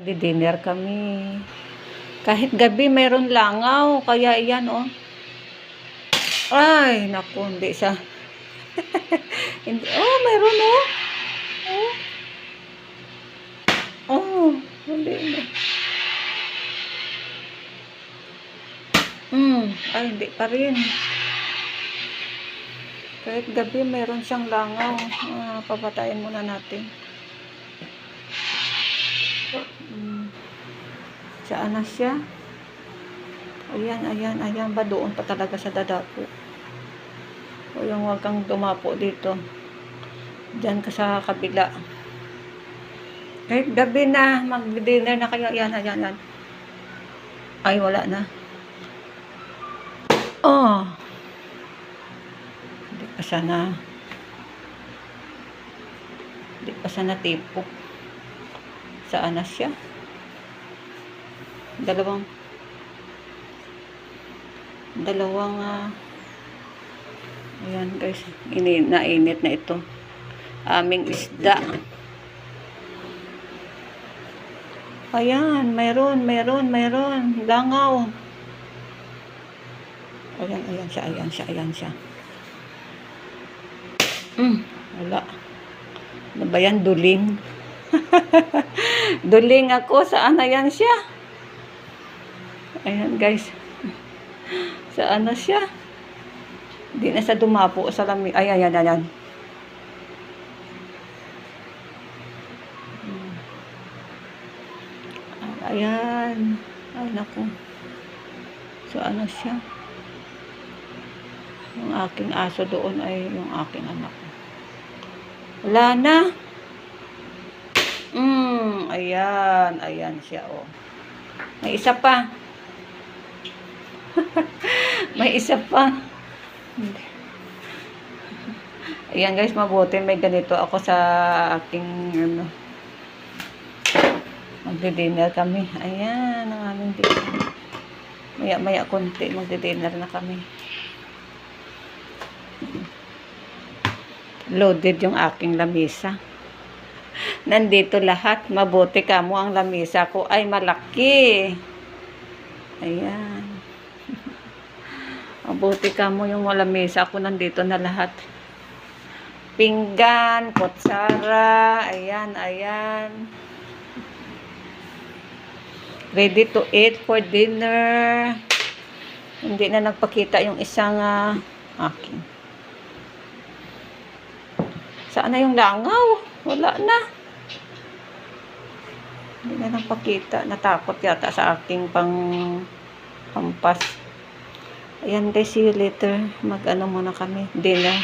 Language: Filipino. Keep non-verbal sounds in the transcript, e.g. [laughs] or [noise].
Di-dinner kami. Kahit gabi mayroon langaw, kaya iyan oh. Ay, naku, hindi siya. [laughs] hindi, oh, mayroon oh. Oh. Oh, hindi na. Hmm, ay, hindi pa rin. Kahit gabi mayroon siyang langaw. Ah, papatayin muna natin. Saan na siya? Ayan, ayan, ayan ba doon pa talaga sa dadapo? O yung huwag kang dumapo dito. Diyan ka sa kabila. Kahit gabi na, mag-dinner na kayo. Ayan, ayan, ayan. Ay, wala na. Oh. Hindi pa sana. Hindi pa sana tipo. Saan na siya? Dalawang dalawang ah, ayan guys. Ini nainit na ito. Aming isda. Ayan mayroon mayroon mayroon. Langaw. Ayan ayan siya ayan siya ayan siya. Mm, wala. Ano ba yan? Duling. [laughs] Duling ako. Saan na yan siya ayan guys Saan na siya? Hindi na siya dumapo sa lamig. Ay, ayan, ayan. Ayan. Ay, naku. Saan na siya? Yung aking aso doon ay yung aking anak. Wala na. Mm, ayan. Ayan siya, oh. May isa pa. May isa pa. Ayan guys, mabuti may ganito ako sa aking ano. Magdi-dinner kami. Ayan, ang aming dinner. Maya maya konti, magdi-dinner na kami. Loaded yung aking lamisa. Nandito lahat. Mabuti ka mo ang lamisa ko ay malaki. Ayan. Mabuti ka mo yung wala mesa. Ako nandito na lahat. Pinggan, kutsara, ayan, ayan. Ready to eat for dinner. Hindi na nagpakita yung isang uh, akin. Saan na yung langaw? Wala na. Hindi na nagpakita. Natakot yata sa aking pang pampas. Ayan guys, see you later. Mag-ano muna kami. Dinner.